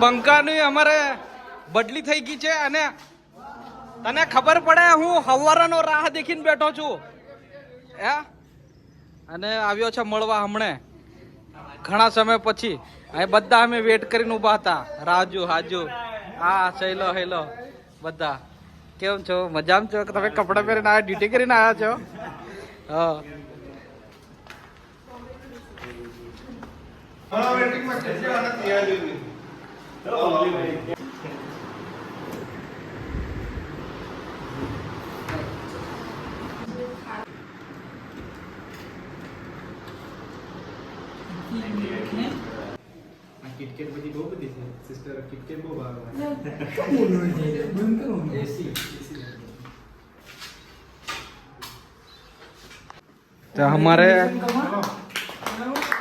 બંકાની અમારે બદલી થઈ ગઈ છે અને તને ખબર પડે હું હવારાનો રાહ દેખીને બેઠો છું. હે? અને આવ્યો છે મળવા હમણે. ઘણા સમય પછી. અહીં બધા અમે વેટ કરીને ઊભા હતા. રાજુ, હાજુ. હા સહેલો, હેલો. બધા. કેમ છો? મજામાં છો? તમે કપડાં પહેરીને આવ્યા ડ્યુટી કરીને આવ્યા છો? હા. કિટકેટ બધી બહુ બધી છે સિસ્ટર કિટકેટ બહુ ભાવે શું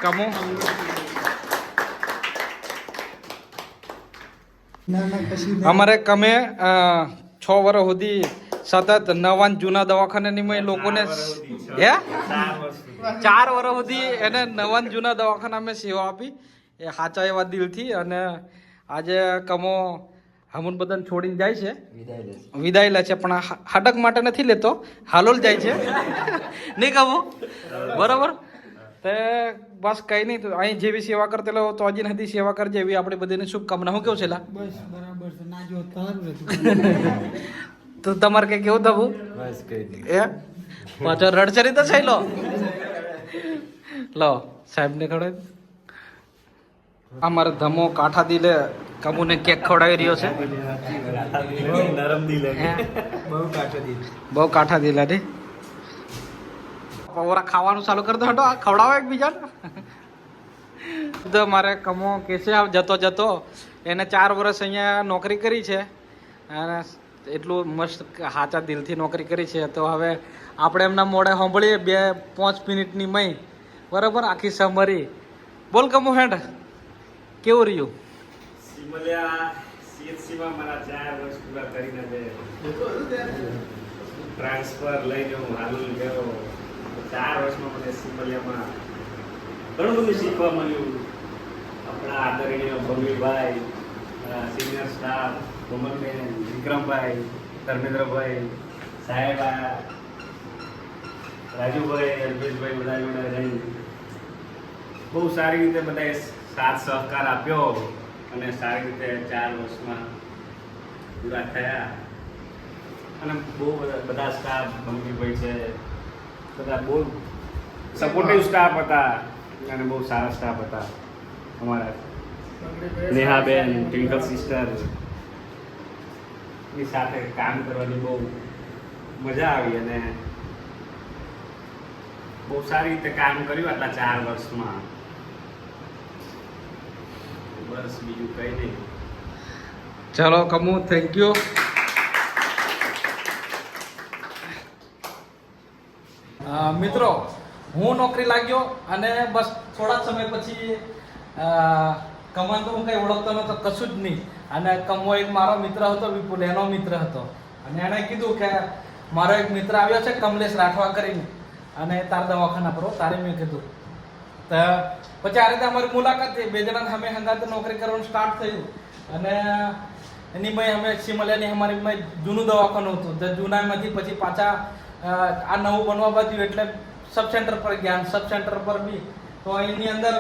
કમો? અમારે કમે છ વર્ષ સુધી સતત નવાન જૂના દવાખાનાની મેં લોકોને હે? ચાર વર્ષ સુધી. એને નવાન જૂના દવાખાના અમે સેવા આપી. એ સાચા એવા દિલથી અને આજે કમો હમુન બદન છોડીને જાય છે. વિદાય લે છે. પણ હાડક માટે નથી લેતો. હાલોલ જાય છે. નહીં કમો બરાબર? તે બસ કઈ નહીં તો અહીં જેવી સેવા કરતે લો તો હજી નથી સેવા કરજે એવી આપણી બધીને શુભકામના. હું કેવું છે? બસ બરાબર છે. ના જો તો તમારે કઈ કેવું થવું બસ કઈ એ પાછો રડચરી તો છે લો લો સાહેબ ને ખડે અમારે ધમો કાઠા દિલે કમુને કેક ખવડાવી રહ્યો છે. નરમ દિલ હે? બહુ કાંઠા દિલ. બહુ કાઠા દિલા ને પૌરા ખાવાનું ચાલુ કરી દો હટો આ ખવડાવો એકબીજાને. તો મારે કમો કેસે આવ જતો જતો એને ચાર વર્ષ અહીંયા નોકરી કરી છે. અને એટલું મસ્ત હાચા દિલથી નોકરી કરી છે. તો હવે આપણે એમના મોડે સાંભળીએ બે પાંચ મિનિટની મય. બરાબર? આખી સમરી બોલ કમો હેડ. કેવું રહ્યું? સિમલિયા સીએચસીમાં મારા ચાર વર્ષ પૂરા કરીને ટ્રાન્સફર લઈને હું ચાર વર્ષમાં મને સિમલિયામાં ઘણું બધું શીખવા મળ્યું. આપણા આદરણીય ભવ્યભાઈ સિનિયર સ્ટાફ કોમલબેન વિક્રમભાઈ, ધર્મેન્દ્રભાઈ, સાહેબ, રાજુભાઈ, અલ્પેશભાઈ બધા જોડે રહી. બહુ સારી રીતે બધાએ સાથ સહકાર આપ્યો અને સારી રીતે ચાર વર્ષમાં પૂરા થયા. અને બહુ બધા બધા સ્ટાફ ગંભીરભાઈ છે બધા બહુ સપોર્ટિવ સ્ટાફ હતા અને બહુ સારા સ્ટાફ હતા અમારા. નેહાબેન ટ્વિંકલ સિસ્ટરની સાથે કામ કરવાની બહુ મજા આવી અને બહુ સારી રીતે કામ કર્યું આટલા ચાર વર્ષમાં. બસ બીજું કઈ નહીં. ચલો કમુ થેન્ક યુ મિત્રો, હું નોકરી લાગ્યો અને બસ થોડા સમય પછી કમાન તો હું કઈ ઓળખતો નતો કશું જ નહીં. અને કમો એક મારો મિત્ર હતો, વિપુલ, એનો મિત્ર હતો. અને એણે કીધું કે મારો એક મિત્ર આવ્યો છે, કમલેશ રાઠવા કરીને. અને તાર દવાખાના પર તારે મેં કીધું. તો પછી આ રીતે અમારી મુલાકાત થઈ. બે જણા અમે હંગાતે નોકરી કરવાનું સ્ટાર્ટ થયું. અને એની મેં અમે સિમલિયાની અમારી જૂનું દવાખાનું હતું. તો જૂનામાંથી પછી પાછા આ નવું બનવા બાજુ એટલે સબ સેન્ટર પર ગયા સબ સેન્ટર પર બી. તો એની અંદર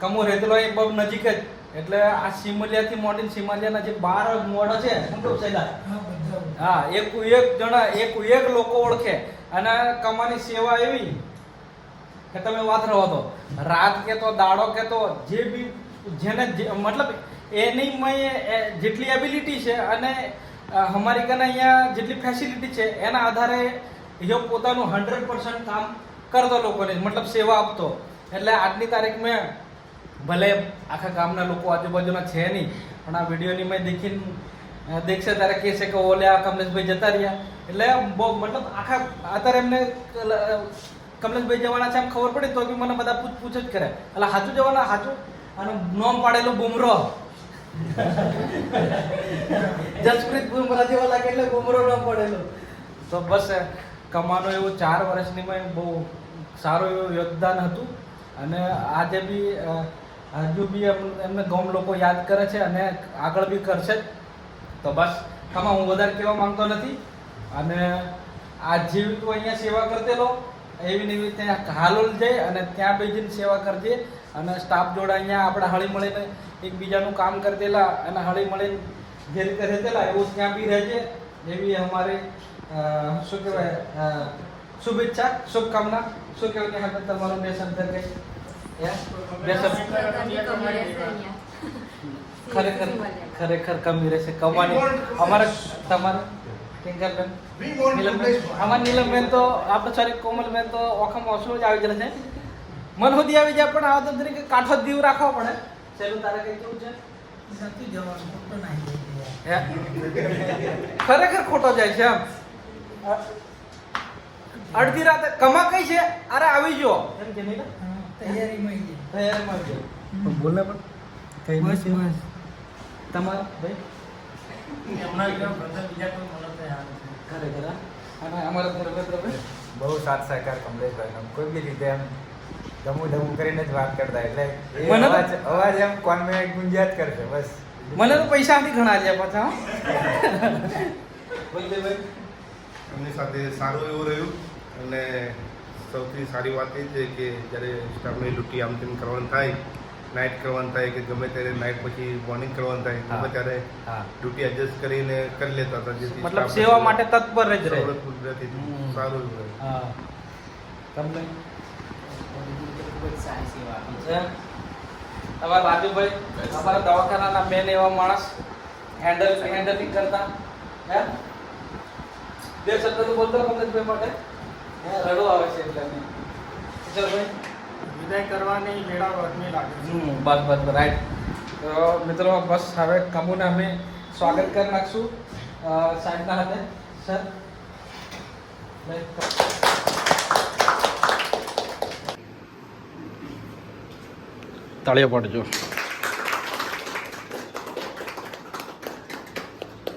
કમો રહેતેલો એ બહુ નજીક જ. એટલે આ સિમલિયાથી મોડીને સિમલિયાના જે બાર મોડ છે શું કહું હા એક એક જણા એક એક લોકો ઓળખે. અને કમાની સેવા એવી કે તમે વાત રહો તો. રાત કે તો દાડો કે તો જે બી જેને મતલબ એની મય જેટલી એબિલિટી છે અને અમારી કને અહીંયા જેટલી ફેસિલિટી છે એના આધારે એ પોતાનું હંડ્રેડ પર્સન્ટ કામ કરતો લોકોને, મતલબ સેવા આપતો. એટલે આજની તારીખ મેં ભલે આખા ગામના લોકો આજુબાજુના છે નહીં, પણ આ વિડીયોની મેં દેખીને દેખશે ત્યારે કહેશે કે ઓલે આ કમલેશભાઈ જતા રહ્યા. એટલે બહુ, મતલબ આખા, અત્યારે એમને કમલેશભાઈ જવાના છે એમ ખબર પડી તો બી મને બધા પૂછ પૂછ જ કરે. એટલે સાચું જવાના? સાચું અને નોમ પાડેલું બુમરો. જસપ્રીત બુમરા જેવા લાગે એટલે બુમરો નોમ પડેલો. તો બસ કમાનો એવું ચાર વર્ષની મેં બહુ સારું એવું યોગદાન હતું. અને આજે બી હજુ બી એમ- એમને ગમ લોકો યાદ કરે છે અને આગળ બી કરશે તો બસ કમા હું વધારે કહેવા માંગતો નથી. અને આ જેવી તું અહીંયા સેવા કરતેલો એવી ને એવી ત્યાં હાલોલ જઈ અને ત્યાં બી જઈને સેવા કરજે. અને સ્ટાફ જોડે અહીંયા આપણે હળી મળીને એકબીજાનું કામ કરતેલા અને હળી મળીને જે રીતે રહેતેલા, એવું ત્યાં બી રહેજે. એવી અમારી શું કહેવાય શુભેચ્છા શુભકામના શું કહેવાય કે આપણે તમારું બે શબ્દ હે? બે શબ્દ ખરેખર ખરેખર કમી રહેશે કમાણી અમારે તમારે ટિંકરબેન નીલમબેન અમાર નીલમબેન તો આપણે સોરી કોમલબેન તો ઓખામાં ઓછું જ આવી જાય છે મન સુધી આવી જાય પણ આ તો તરીકે કાઠો જ દીવ રાખવો પડે ચેલું તારે કઈ કેવું છે? ખરેખર ખોટો જાય છે આમ અડધી રાતે કમા કઈ છે અરે આવી જો એમ કે નહીં? તૈયારીમાં છે. તૈયારીમાં આવી જાઓ. પણ કઈ બસ બસ તમારા ભાઈ ખરેખર હા? અને અમારા ધર્મેન્દ્રભાઈ બહુ સાથ સહકાર કમલેશભાઈ કોઈ બી રીતે એમ ધમું ધમું કરીને જ વાત કરતા એટલે મને અવાજ અવાજ એમ ગુંજાત કરશે બસ મને તો પૈસા નથી ઘણા છે પાછા હો. બલદેવભાઈ એમની સાથે સારું એવું રહ્યું. અને સૌથી સારી વાત એ છે કે જ્યારે સ્ટાફની ડ્યુટી આમ તેમ કરવાનું થાય નાઇટ કરવાનું થાય કે ગમે ત્યારે નાઇટ પછી મોર્નિંગ કરવાનું થાય ગમે. ત્યારે હા. ડ્યુટી એડજસ્ટ કરીને કરી લેતા હતા જેથી મતલબ સેવા માટે તત્પર જ રહે. સવલત કુદરતી હમ. સારું એવું રહ્યું હા. તમને? તમારા રાજુભાઈ અમારા દવાખાનાના મેન એવા માણસ હેન્ડલ હેન્ડલિંગ કરતા હે? બે શબ્દ તો બોલતો કમલેશભાઈ માટે? રડો આવે છે એટલે. કિશોરભાઈ વિદાય કરવાની વેળા વળની લાગે બસ બસ રાઈટ તો મિત્રો બસ હવે કમુને અમે સ્વાગત કરી નાખશું. સાહેબના હાથે સર? તાળીઓ પડજો.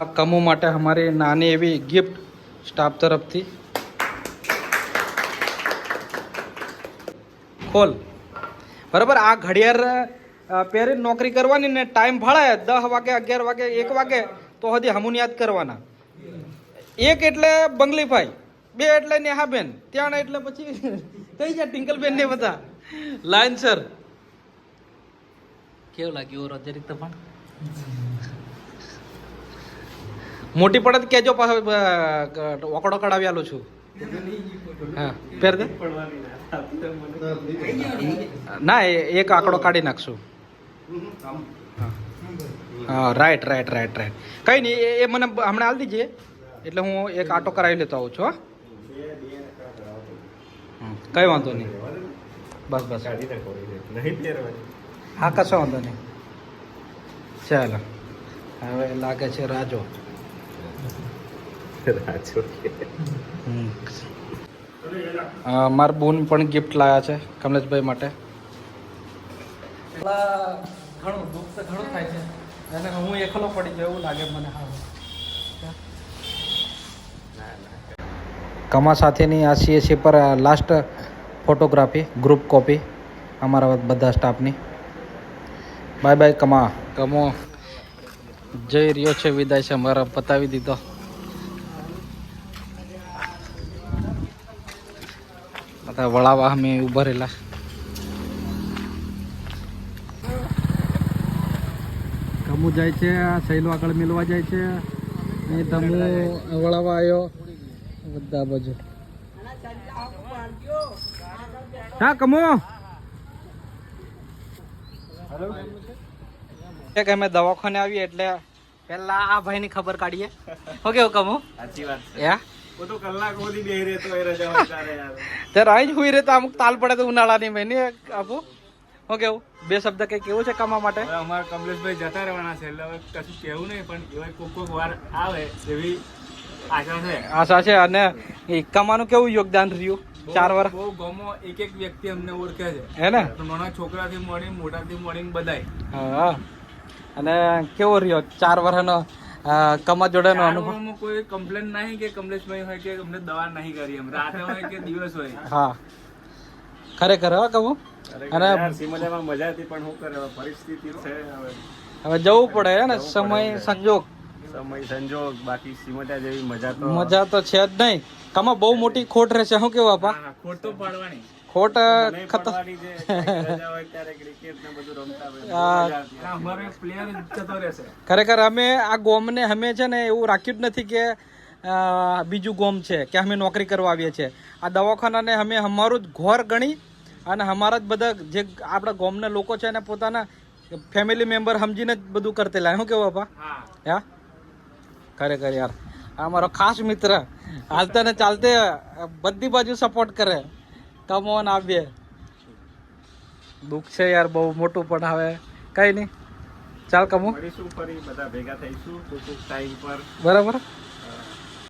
આ કમુ માટે અમારી નાની એવી ગિફ્ટ સ્ટાફ તરફથી. ખોલ. બરાબર, આ ઘડિયાળ પહેરી નોકરી કરવાની ને ટાઈમ ફાળે દસ વાગે, અગિયાર વાગે, એક વાગે, તો હજી હમુન યાદ કરવાના. એક એટલે બંગલીભાઈ, બે એટલે નેહાબેન ત્યાં એટલે પછી કઈ જાય ટિંકલબેન ને બધા. Line sir. કેવું લાગ્યું રોજરિક પણ મોટી પડત કેજો પાછો ઓકડો કડાવી આલું છું. હા પહેર દે. ના એક આંકડો કાઢી નાખશું. હા રાઈટ રાઈટ રાઈટ રાઈટ કઈ નહીં એ- મને હમણાં હાલ દીજે. એટલે હું એક આટો કરાવી લેતો આવું છું, હા. કઈ વાંધો નહીં બસ બસ. હા, કશો વાંધો નહીં ચાલો. હવે લાગે છે રાજો. માર બોન પણ ગિફ્ટ લાયા છે કમલેશભાઈ માટે. ઘણું દુઃખ તો ઘણું થાય છે. અને હું એકલો પડી ગયો એવું લાગે મને હા કમા સાથેની આ સીએસી પર લાસ્ટ ફોટોગ્રાફી ગ્રુપ કોપી અમારા બધા સ્ટાફની બાય બાય કમા. કમો. જઈ રહ્યો છે વિદાય છે મારા પતાવી દીધો. વળાવા અમે ઊભા રહેલા. તમુ જાય છે આ સહેલો આગળ મેળવા જાય છે. અહીં તમુ વળાવા આવ્યો બધા બાજુ. હા કમુ. એક અમે દવાખાને આવીએ એટલે પેલા આ ભાઈની ખબર કાઢીએ. ઓકે કેવું કમુ સાચી વાત છે. યા? તો કલાક સુધી બેહી રહેતો એ રજા વિચારે યાર. ત્યારે અહીં હુઈ રહેતા અમુક તાલ પડે તો ઉનાળાની મહિને આપો હો કેવું બે શબ્દ કઈ કેવું છે કમા માટે? અમારે કમલેશભાઈ જતા રહેવાના છે એટલે હવે કશું કેવું નહીં પણ એવા કોક કોક વાર આવે એવી આશા છે. આશા છે અને કમાનું કેવું યોગદાન રહ્યું? ચાર વર્ષ બહુ ગમો એક એક વ્યક્તિ અમને ઓળખે છે. હે ને? નાના છોકરાથી મળીને મોટાથી મળીને બધાય. હા. અને કેવો રહ્યો ચાર વર્ષનો કમા જોડેનો અનુભવ? કોઈ કમ્પ્લેન નહીં કે કમલેશભાઈ હોય કે અમને દવા નહીં કરી એમ. રાતે હોય કે દિવસ હોય. હા. ખરેખર હા કહું? અને યાર, મજા હતી પણ શું કરે હવે પરિસ્થિતિ છે હવે. હવે જવું પડે હે ને? સમય સંજોગ. સમય સંજોગ બાકી સિમટા જેવી મજા તો મજા તો છે જ નહીં. કમા બહુ મોટી ખોટ રહેશે શું કેવું આપા? હા, ખોટ તો પાડવાની. ખોટ ખતમ ખરેખર અમે આ ગોમને અમે છે ને એવું રાખ્યું જ નથી કે બીજું ગોમ છે કે અમે નોકરી કરવા આવીએ છીએ. આ દવાખાનાને અમે અમારું જ ઘર ગણી અને અમારા જ બધા જે આપણા ગોમના લોકો છે એને પોતાના ફેમિલી મેમ્બર સમજીને જ બધું કરતેલા. શું કેવું બાપા? હા. હા? ખરેખર યાર. આ મારો ખાસ મિત્ર. હાલતા ને ચાલતે બધી બાજુ સપોર્ટ કરે. કમોન આવીએ દુઃખ છે યાર બહુ મોટું પણ હવે. કઈ નહીં. ચાલ કમો મળીશું ફરી બધા ભેગા થઈશું ટાઈમ પર. બરાબર?